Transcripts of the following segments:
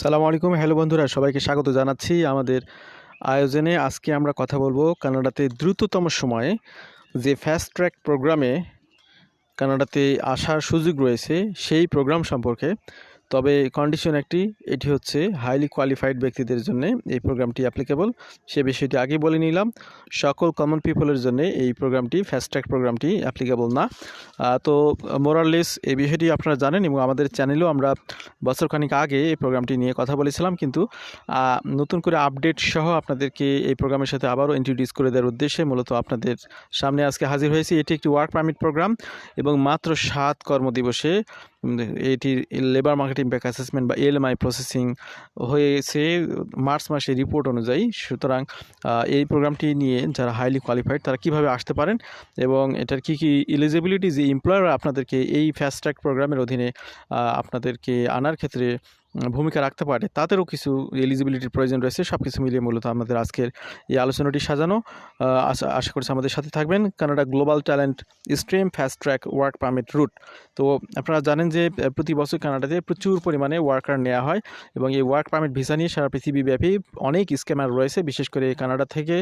সালাম আলাইকুম হ্যালো বন্ধুরা সবাইকে স্বাগত জানাচ্ছি আমাদের আয়োজনে আজকে আমরা কথা বলবো কানাডাতে দ্রুততম সময়ে যে ফ্যাস্ট ট্র্যাক প্রোগ্রামে কানাডাতে আসার সুযোগ রয়েছে সেই প্রোগ্রাম সম্পর্কে তবে কন্ডিশন একটি এটি হচ্ছে হাইলি কোয়ালিফাইড ব্যক্তিদের জন্য এই প্রোগ্রামটি অ্যাপ্লিকেবল সে বিষয়টি আগে বলে নিলাম সকল কমন পিপলের জন্য এই প্রোগ্রামটি ফাস্ট্র্যাক প্রোগ্রামটি অ্যাপ্লিকেবল না তো মোরাললেস এই বিষয়টি আপনারা জানেন এবং আমাদের চ্যানেলেও আমরা বছরখানিক আগে এই প্রোগ্রামটি নিয়ে কথা বলেছিলাম কিন্তু নতুন করে আপডেট সহ আপনাদেরকে এই প্রোগ্রামের সাথে আবারও ইন্ট্রোডিউস করে দেওয়ার উদ্দেশ্যে মূলত আপনাদের সামনে আজকে হাজির হয়েছি এটি একটি ওয়ার্ক পারমিট প্রোগ্রাম এবং মাত্র সাত কর্মদিবসে মানে এটি লেবার মার্কেট ইম্প্যাক্ট অ্যাসেসমেন্ট বা এলএমআই প্রসেসিং হয়েছে মার্চ মাসের রিপোর্ট অনুযায়ী সুতরাং এই প্রোগ্রামটি নিয়ে যারা হাইলি কোয়ালিফাইড তারা কিভাবে আসতে পারেন এবং এটার কি কি ইলিজিবিলিটি যে এমপ্লয়ার আপনাদেরকে এই ট্র্যাক প্রোগ্রামের অধীনে আপনাদেরকে আনার ক্ষেত্রে ভূমিকা রাখতে পারে তাদেরও কিছু এলিজিবিলিটির প্রয়োজন রয়েছে সব কিছু মিলিয়ে মূলত আমাদের আজকের এই আলোচনাটি সাজানো আশা করছি আমাদের সাথে থাকবেন Canada global talent stream fast track work permit route তো আপনারা জানেন যে প্রতি বছর কানাডাতে প্রচুর পরিমাণে ওয়ার্কার নেওয়া হয় এবং এই ওয়ার্ক পারমিট ভিসা নিয়ে সারা পৃথিবীব্যাপী অনেক স্ক্যামার রয়েছে বিশেষ করে কানাডা থেকে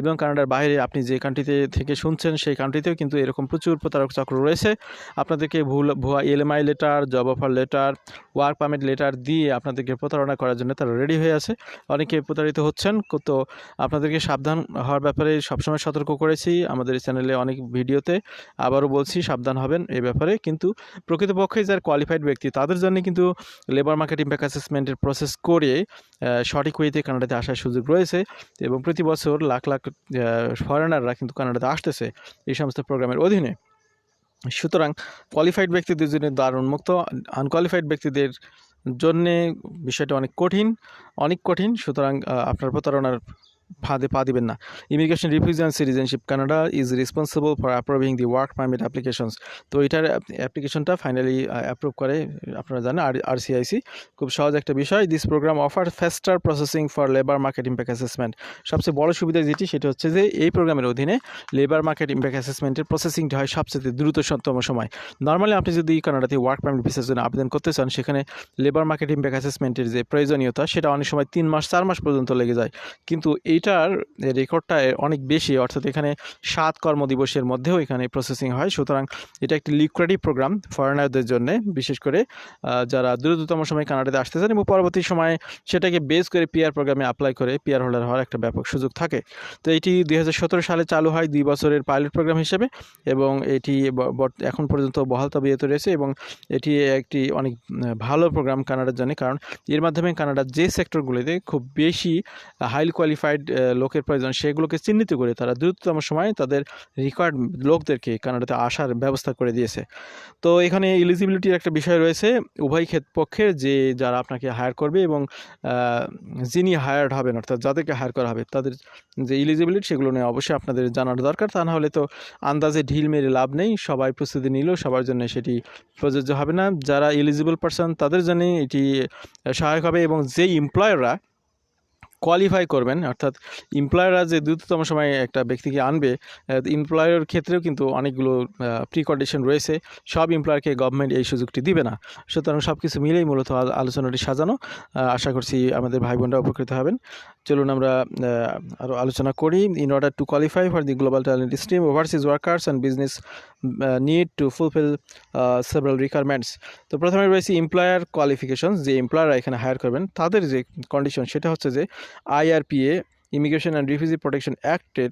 এবং কানাডার বাইরে আপনি যে কান্ট্রিতে থেকে শুনছেন সেই কান্ট্রিতেও কিন্তু এরকম প্রচুর প্রতারক চক্র রয়েছে আপনাদেরকে ভুল ভুয়া LMI letter job offer letter work permit letter দিয়ে দিয়ে আপনাদেরকে প্রতারণা করার জন্য তারা রেডি হয়ে আছে অনেকে প্রতারিত হচ্ছেন তো আপনাদেরকে সাবধান হওয়ার ব্যাপারে সবসময় সতর্ক করেছি আমাদের চ্যানেলে অনেক ভিডিওতে আবারও বলছি সাবধান হবেন এই ব্যাপারে কিন্তু প্রকৃতপক্ষে যার কোয়ালিফাইড ব্যক্তি তাদের জন্য কিন্তু লেবার মার্কেট ইম্প্যাক্ট অ্যাসেসমেন্টের প্রসেস করে সঠিক ওয়েতে কানাডাতে আসার সুযোগ রয়েছে এবং প্রতি বছর লাখ লাখ ফরেনাররা কিন্তু কানাডাতে আসতেছে এই সমস্ত প্রোগ্রামের অধীনে সুতরাং কোয়ালিফাইড ব্যক্তিদের জন্য দ্বার উন্মুক্ত আনকোয়ালিফাইড ব্যক্তিদের জন্যে বিষয়টা অনেক কঠিন অনেক কঠিন সুতরাং আপনার প্রতারণার ফাঁদে পা দিবেন না immigration refugee and citizenship Canada is responsible for approving the work permit applications তো এটার অ্যাপ্লিকেশনটা ফাইনালি অ্যাপ্রুভ করে আপনারা জানেন আর সিআইসি খুব সহজ একটা বিষয় this programme offer faster processing for labour market impact assessment সবচেয়ে বড় সুবিধা যেটি সেটা হচ্ছে যে এই প্রোগ্রামের অধীনে লেবার মার্কেট ইম্প্যাক্ট অ্যাসেসমেন্টের প্রসেসিংটা হয় সবচেয়ে দ্রুততম সময় নর্মালি আপনি যদি কানাডাতে ওয়ার্ক পারমিট ভিসার জন্য আবেদন করতে চান সেখানে লেবার মার্কেট ইম্প্যাক্ট অ্যাসেসমেন্টের যে প্রয়োজনীয়তা সেটা অনেক সময় তিন মাস চার মাস পর্যন্ত লেগে যায় কিন্তু এই এটার রেকর্ডটা অনেক বেশি অর্থাৎ এখানে সাত কর্মদিবসের মধ্যেও এখানে প্রসেসিং হয় সুতরাং এটা একটি লিকুইডিভ প্রোগ্রাম ফরেনারদের জন্য বিশেষ করে যারা দ্রুততম সময় কানাডাতে আসতে চান এবং পরবর্তী সময়ে সেটাকে বেস করে পিআর প্রোগ্রামে অ্যাপ্লাই করে পিআর হোল্ডার হওয়ার একটা ব্যাপক সুযোগ থাকে তো এটি দুই সালে চালু হয় দুই বছরের পাইলট প্রোগ্রাম হিসেবে এবং এটি এখন পর্যন্ত বহাল তবিয়ত রয়েছে এবং এটি একটি অনেক ভালো প্রোগ্রাম কানাডার জন্য কারণ এর মাধ্যমে কানাডার যে সেক্টরগুলিতে খুব বেশি হাইলি কোয়ালিফাইড লোকের প্রয়োজন সেগুলোকে চিহ্নিত করে তারা দ্রুততম সময়ে তাদের রিকোয়ার্ড লোকদেরকে কানাডাতে আসার ব্যবস্থা করে দিয়েছে তো এখানে এলিজিবিলিটির একটা বিষয় রয়েছে উভয় পক্ষের যে যারা আপনাকে হায়ার করবে এবং যিনি হায়ার্ড হবেন অর্থাৎ যাদেরকে হায়ার করা হবে তাদের যে এলিজিবিলিটি সেগুলো নিয়ে অবশ্যই আপনাদের জানার দরকার তা নাহলে তো আন্দাজে ঢিল মেরে লাভ নেই সবাই প্রস্তুতি নিল সবার জন্য সেটি প্রযোজ্য হবে না যারা এলিজিবল পার্সন তাদের জন্যে এটি সহায়ক হবে এবং যে এমপ্লয়াররা কোয়ালিফাই করবেন অর্থাৎ এমপ্লয়াররা যে দ্রুততম সময়ে একটা ব্যক্তিকে আনবে এমপ্লয়ারের ক্ষেত্রেও কিন্তু অনেকগুলো প্রিকন্ডিশন রয়েছে সব এমপ্লয়ারকে গভর্নমেন্ট এই সুযোগটি দিবে না সুতরাং সব কিছু মিলেই মূলত আলোচনাটি সাজানো আশা করছি আমাদের ভাই বোনরা উপকৃত হবেন চলুন আমরা আরও আলোচনা করি in order to qualify for the global talent stream overseas workers and business need to fulfil several requirements তো প্রথমে রয়েছে এমপ্লয়ার কোয়ালিফিকেশন যে এমপ্লয়াররা এখানে হায়ার করবেন তাদের যে কন্ডিশন সেটা হচ্ছে যে IRPA immigration and refugee protection অ্যাক্টের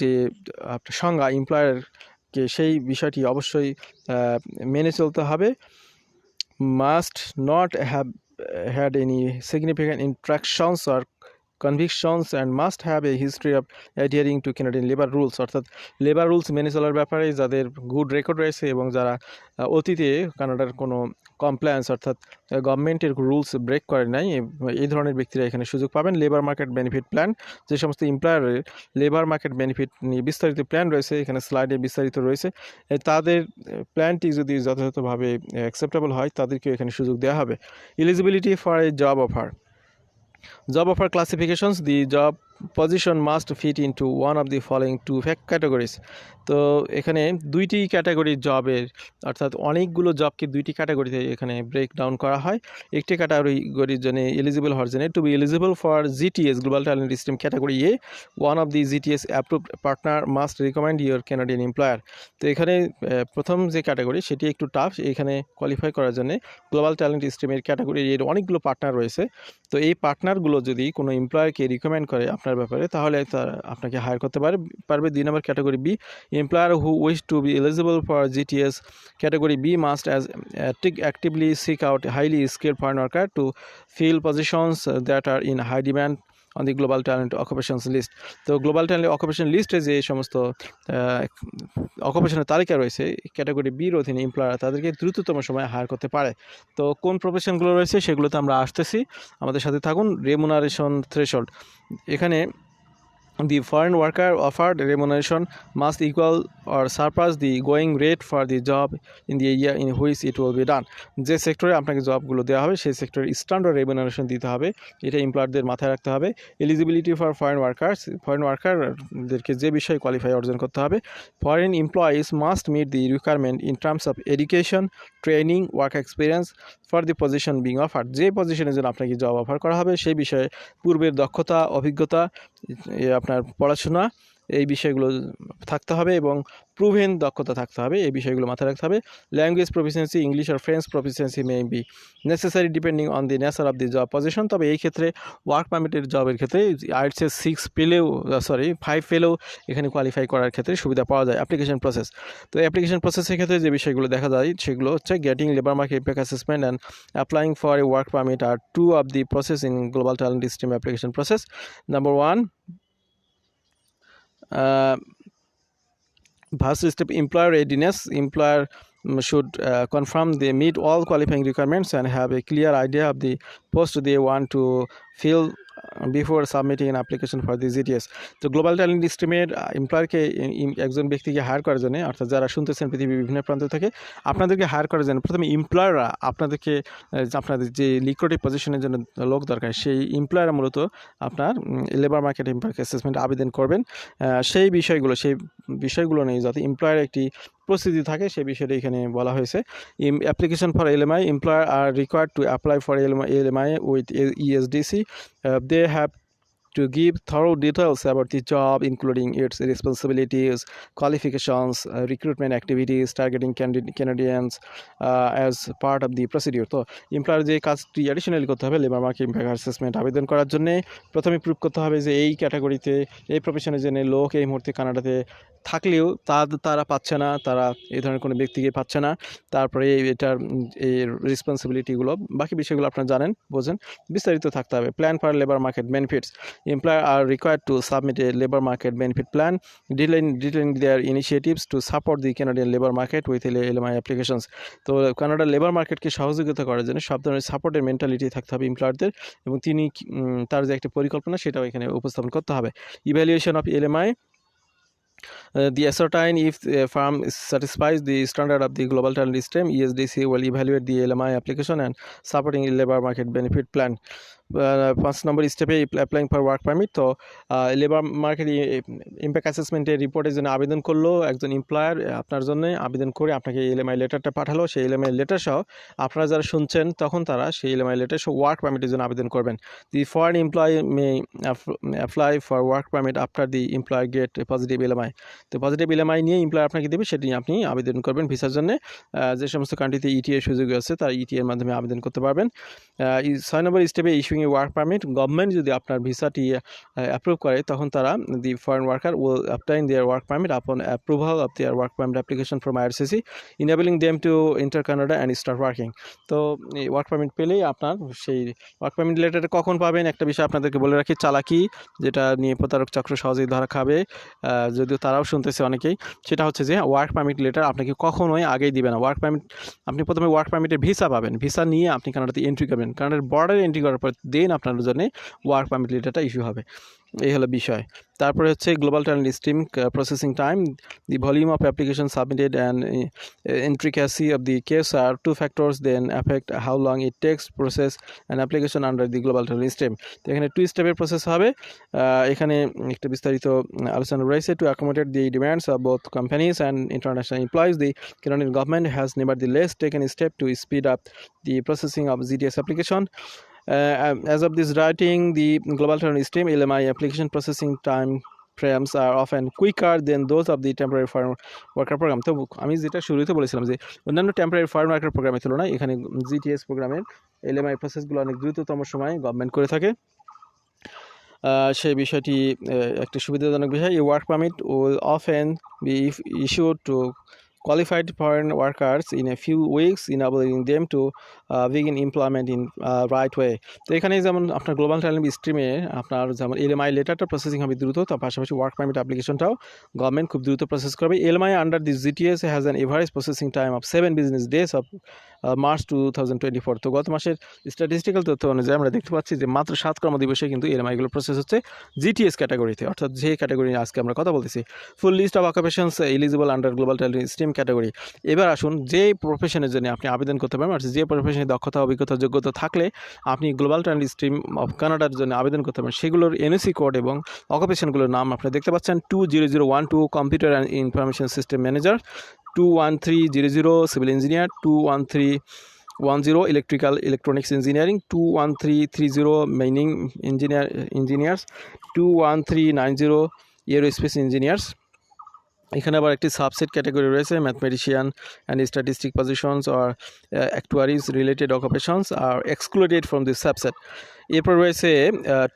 যে সংজ্ঞা এমপ্লয়ারকে সেই বিষয়টি অবশ্যই মেনে চলতে হবে must not have had any significant infractions or convictions and must have a history of adhering to Canadian labour rules অর্থাৎ লেবার রুলস মেনে চলার ব্যাপারে যাদের গুড রেকর্ড রয়েছে এবং যারা অতীতে কানাডার কোনো কমপ্লায়েন্স অর্থাৎ গভর্নমেন্টের রুলস ব্রেক করে নাই এই ধরনের ব্যক্তিরা এখানে সুযোগ পাবেন লেবার মার্কেট বেনিফিট প্ল্যান যে সমস্ত এমপ্লয়ারের লেবার মার্কেট বেনিফিট নিয়ে বিস্তারিত প্ল্যান রয়েছে এখানে স্লাইডে বিস্তারিত রয়েছে তাদের প্ল্যানটি যদি যথাযথভাবে অ্যাকসেপ্টেবল হয় তাদেরকেও এখানে সুযোগ দেওয়া হবে eligibility for a job offer job offer classifications the job position must fit to one of the following two pack categories তো এখানে দুইটি ক্যাটাগরির জবের অর্থাৎ অনেকগুলো জবকে দুইটি ক্যাটাগরিতে এখানে ব্রেক ডাউন করা হয় একটি ক্যাটাগরিগরির জন্য এলিজিবল হওয়ার জন্য to be eligible for GTS global talent stream category A one of the GTS approve partner must recommend your Canadian employer তো এখানে প্রথম যে ক্যাটাগরি সেটি একটু টাফ এখানে কোয়ালিফাই করার জন্য গ্লোবাল ট্যালেন্ট স্ট্রিমের ক্যাটাগরি এর অনেকগুলো পার্টনার রয়েছে তো এই পার্টনারগুলো যদি কোনো এমপ্লয়ারকে রিকমেন্ড করে আপনার কেনার ব্যাপারে তাহলে তারা আপনাকে হায়ার করতে পারে পারবে দুই নম্বর category B employer who wish to be eligible for GTS category B must as actively seek out highly skilled foreign worker to fill positions that are in high demand on the global talent occupations list তো global talent occupation লিস্টে যে সমস্ত অকুপেশনের তালিকা রয়েছে category বির অধীনে employer তাদেরকে দ্রুততম সময়ে হায়ার করতে পারে তো কোন প্রফেশনগুলো রয়েছে সেগুলোতে আমরা আসতেছি আমাদের সাথে থাকুন রেমুনারেশন থ্রেশল্ড এখানে the foreign worker offered remuneration must equal or surpass the going rate for the job in the area in which it will be done যে সেক্টরে আপনাকে জবগুলো দেওয়া হবে সেই সেক্টরে স্ট্যান্ডার্ড রেমুনারেশন দিতে হবে এটা এমপ্লয়ারদের মাথায় রাখতে হবে eligibility for foreign workers foreign ওয়ার্কারদেরকে যে বিষয়ে কোয়ালিফাই অর্জন করতে হবে foreign employees must meet the requirement in terms of education training work experience for the position being offer যে পজিশনের জন্য আপনাকে জব অফার করা হবে সেই বিষয়ে পূর্বের দক্ষতা অভিজ্ঞতা আপনার পড়াশোনা এই বিষয়গুলো থাকতে হবে এবং প্রুভেন দক্ষতা থাকতে হবে এই বিষয়গুলো মাথায় রাখতে হবে language proficiency English R French proficiency may be necessary depending on the nature of the job position তবে এই ক্ষেত্রে ওয়ার্ক পারমিটের জবের ক্ষেত্রে আর্টসের সিক্স পেলেও সরি ফাইভ পেলেও এখানে কোয়ালিফাই করার ক্ষেত্রে সুবিধা পাওয়া যায় অ্যাপ্লিকেশন প্রসেস তো অ্যাপ্লিকেশন প্রসেসের ক্ষেত্রে যে বিষয়গুলো দেখা যায় সেগুলো হচ্ছে getting labour market impact assessment and applying for a work permit are two of the process in global talent stream application process number one versus uh, step employer readiness employer should uh, confirm they meet all qualifying requirements and have a clear idea of the post they want to fill before submitting an application for the GTS তো global talent স্ট্রিমের এমপ্লয়ারকে একজন ব্যক্তিকে higher করার জন্য অর্থাৎ যারা শুনতেছেন পৃথিবীর বিভিন্ন প্রান্ত থেকে আপনাদেরকে হায়ার করার জন্য প্রথমে এমপ্লয়াররা আপনাদেরকে uh, আপনাদের যে লিকুইডিভ পজিশনের জন্য লোক দরকার সেই এমপ্লয়াররা মূলত আপনার লেবার মার্কেট এমপ্লয়ারকে অ্যাসেসমেন্ট আবেদন করবেন সেই বিষয়গুলো সেই বিষয়গুলো নিয়ে যাতে এমপ্লয়ার একটি প্রস্তুতি থাকে সে বিষয়টা এখানে বলা হয়েছে application for LMI employer are required to apply for LMI LMI with ESDC they have to give thorough details about the job, including its responsibilities, qualifications, uh, recruitment activities, targeting Canadians uh, as part of the procedure. তো employer যে কাজটি additionally করতে হবে labour market impact assessment আবেদন করার জন্য প্রথমে prove করতে হবে যে এই ক্যাটাগরিতে এই প্রফেশনের জন্য লোক এই মুহূর্তে কানাডাতে থাকলেও তা তারা পাচ্ছে না তারা এই ধরনের কোনো ব্যক্তিকে পাচ্ছে না তারপরে এটার এই রেসপন্সিবিলিটিগুলো বাকি বিষয়গুলো আপনারা জানেন বোঝেন বিস্তারিত থাকতে হবে plan for labour market benefits employer are required to submit a labor market benefit plan detailing, detailing their initiatives to support the Canadian labor market with LMI applications তো কানাডার লেবার মার্কেটকে সহযোগিতা করার জন্য সব ধরনের সাপোর্টের মেন্টালিটি থাকতে হবে এমপ্লয়ারদের এবং তিনি তার যে একটা পরিকল্পনা সেটাও এখানে উপস্থাপন করতে হবে evaluation of LMI Uh, the ascertain if a firm satisfies the standard of the global talent system, ESDC will evaluate the LMI application and supporting labor market benefit plan. পাঁচ নম্বর স্টেপে অ্যাপ্লাইং ফর ওয়ার্ক পারমিট তো labour market impact অ্যাসেসমেন্টের রিপোর্টের জন্য আবেদন করলো একজন employer আপনার জন্য আবেদন করে আপনাকে আই লেটারটা পাঠালো সেই এলএমআই লেটার সহ আপনারা যারা শুনছেন তখন তারা সেই আই লেটার সহ ওয়ার্ক পারমিটের জন্য আবেদন করবেন the foreign employ may apply for work permit after the employ get positive I তো পজিটিভ এলএমআই নিয়ে এমপ্লয় আপনাকে দেবে সেটি নিয়ে আপনি আবেদন করবেন ভিসার জন্য যে সমস্ত কান্ট্রিতে ইটিএ e সুযোগ আছে তার ইটিএর e মাধ্যমে আবেদন করতে পারবেন ছয় নম্বর স্টেপে issue issuing a work permit government যদি আপনার ভিসাটি অ্যাপ্রুভ করে তখন তারা the foreign worker will obtain their work permit upon approval of their work permit application from IRCC enabling them to enter Canada and start working তো এই work permit পেলেই আপনার সেই ওয়ার্ক পারমিট লেটার কখন পাবেন একটা বিষয় আপনাদেরকে বলে রাখি চালাকি যেটা নিয়ে প্রতারক চক্র সহজেই ধরা খাবে যদিও তারাও শুনতেছে অনেকেই সেটা হচ্ছে যে ওয়ার্ক পারমিট লেটার আপনাকে কখনোই আগেই দিবে না ওয়ার্ক পারমিট আপনি প্রথমে ওয়ার্ক পারমিটের ভিসা পাবেন ভিসা নিয়ে আপনি কানাডাতে এন্ট্রি করবেন কানাডার বর্ডারে এন্ট্রি করার পর দেন আপনার জন্য ওয়ার্ক পারমিট লেটারটা ইস্যু হবে এই হলো বিষয় তারপরে হচ্ছে global talent stream processing time the volume of application submitted and intricacy of the case are two factors then affect how long it takes process and application under the global talent stream তো এখানে two স্টেপের process হবে এখানে একটা বিস্তারিত আলোচনা রয়েছে to accommodate the demands of both companies and international employees the can government has nevertheless taken step to speed up the processing of GDS application Uh, um, as of this writing, the global time stream LMI application processing time frames are often quicker than those of the temporary farm worker program তো আমি যেটা শুরুতে বলেছিলাম যে অন্যান্য temporary farm worker প্রোগ্রামের তুলনায় এখানে জিটিএস প্রোগ্রামের এলএমআই প্রসেসগুলো অনেক দ্রুততম সময় গভর্নমেন্ট করে থাকে সেই বিষয়টি একটি সুবিধাজনক বিষয় এই work permit will often be issue to qualified foreign workers in a few weeks enabling them to uh, begin employment in uh, right way তো এখানে যেমন আপনার গ্লোবাল ট্যালেন্ট স্ট্রিমে আপনার যেমন এল আই লেটারটা প্রসেসিং হবে দ্রুত তার পাশাপাশি ওয়ার্ক পারমিট অ্যাপ্লিকেশনটাও গভর্নমেন্ট খুব দ্রুত প্রসেস করবে L I under this GTS has an average processing time of seven business days of March two thousand twenty four তো গত মাসের স্ট্যাটিস্টিক্যাল তথ্য অনুযায়ী আমরা দেখতে পাচ্ছি যে মাত্র সাত কর্মদিবসে কিন্তু এলএমআইগুলো প্রসেস হচ্ছে জিটিএস ক্যাটাগরিতে অর্থাৎ যে ক্যাটাগরি নিয়ে আজকে আমরা কথা বলতেছি full list of occupations eligible under global talent stream category এবার আসুন যে প্রফেশনের জন্য আপনি আবেদন করতে পারবেন অর্থাৎ যে প্রফেশনের দক্ষতা অভিজ্ঞতা যোগ্যতা থাকলে আপনি গ্লোবাল ট্যালেন্ট স্ট্রিম অফ কানাডার জন্য আবেদন করতে পারেন সেগুলোর এনএসি কোড এবং অকুপেশনগুলোর নাম আপনি দেখতে পাচ্ছেন two zero zero one two computer and information system manager two one three zero zero civil engineer two one three one zero electrical electronics engineering two one three three zero mining engineer engineers two one three nine zero aerospace engineers এখানে আবার একটি subset category রয়েছে mathematician and statistic positions are actuaries related occupations are excluded from this subset এরপর রয়েছে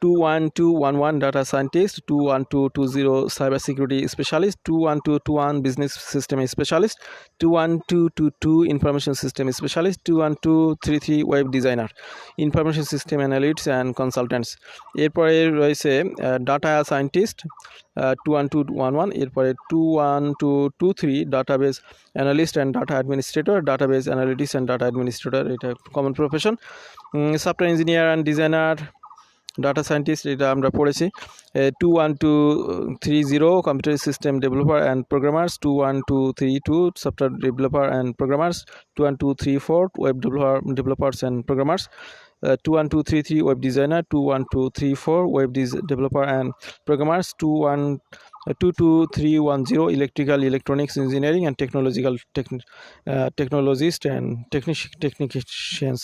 two one two one one data scientist two one two two zero cyber security specialist two one two two one business system specialist two one two two two information system specialist two one two three three web designer information system analyst and consultants এরপরে রয়েছে data scientist two one two one one এরপরে two one two two three database analyst and data administrator base analysts and data administrator এটা common profession software engineer and designer data scientist এটা আমরা পড়েছি 21230 computer system developer and programmers 21232 software developer and programmers 21234 web developers and programmers uh, 21233 web designer 21234 web developer and programmers 22310 electrical electronics engineering and technological techn technologist and technic technicians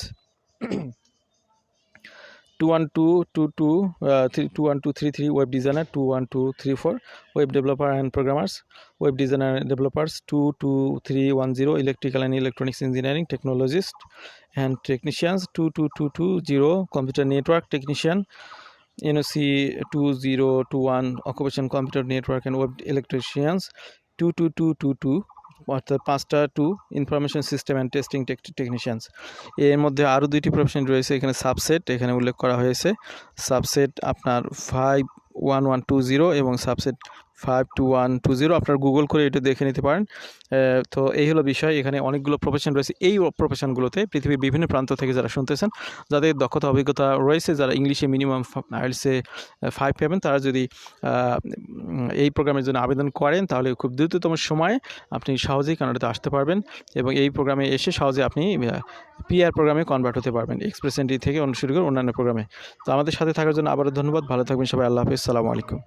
21233 uh, web designer, 21234 web developer and programmers, web designer and developers, 22310 electrical and electronics engineering technologist and technicians, 22220 computer network technician, NOC 2021 occupation computer network and web electricians, 22222 অর্থাৎ পাঁচটা two information system and testing technicians এর মধ্যে আরও দুইটি profession রয়েছে এখানে subset এখানে উল্লেখ করা হয়েছে সাবসেট আপনার five one one two zero এবং subset five two one two zero আপনার গুগল করে এটা দেখে নিতে পারেন তো এই হলো বিষয় এখানে অনেকগুলো প্রফেশন রয়েছে এই প্রফেশনগুলোতে পৃথিবীর বিভিন্ন প্রান্ত থেকে যারা শুনতেছেন যাদের দক্ষতা অভিজ্ঞতা রয়েছে যারা ইংলিশে মিনিমাম আইলসে ফাইভ পাবেন তারা যদি এই প্রোগ্রামের জন্য আবেদন করেন তাহলে খুব দ্রুততম সময়ে আপনি সহজেই কানাডাতে আসতে পারবেন এবং এই প্রোগ্রামে এসে সহজে আপনি পিআর প্রোগ্রামে কনভার্ট হতে পারবেন এক্সপ্রেস এন্ট্রি থেকে অনুসরণ করে অন্যান্য প্রোগ্রামে তো আমাদের সাথে থাকার জন্য আবারও ধন্যবাদ ভালো থাকবেন সবাই আল্লাহ হাফিজ সালামু আলাইকুম